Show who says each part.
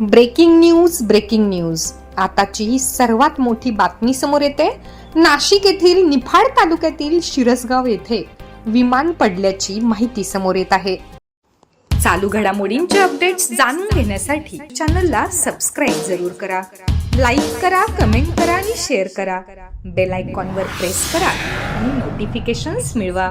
Speaker 1: Breaking news breaking news. आताची सर्वात मोठी बातमी समोर येते. नाशिक येथील निफाड तालुक्यातील शिरसगाव येथे विमान पडल्याची माहिती समोर येत आहे. चालू घडामोडींचे अपडेट्स जाणून घेण्यासाठी चॅनलला सबस्क्राईब जरूर करा. लाईक करा कमेंट करा आणि शेअर करा. बेल आयकॉनवर प्रेस करा आणि नोटिफिकेशन्स मिळवा.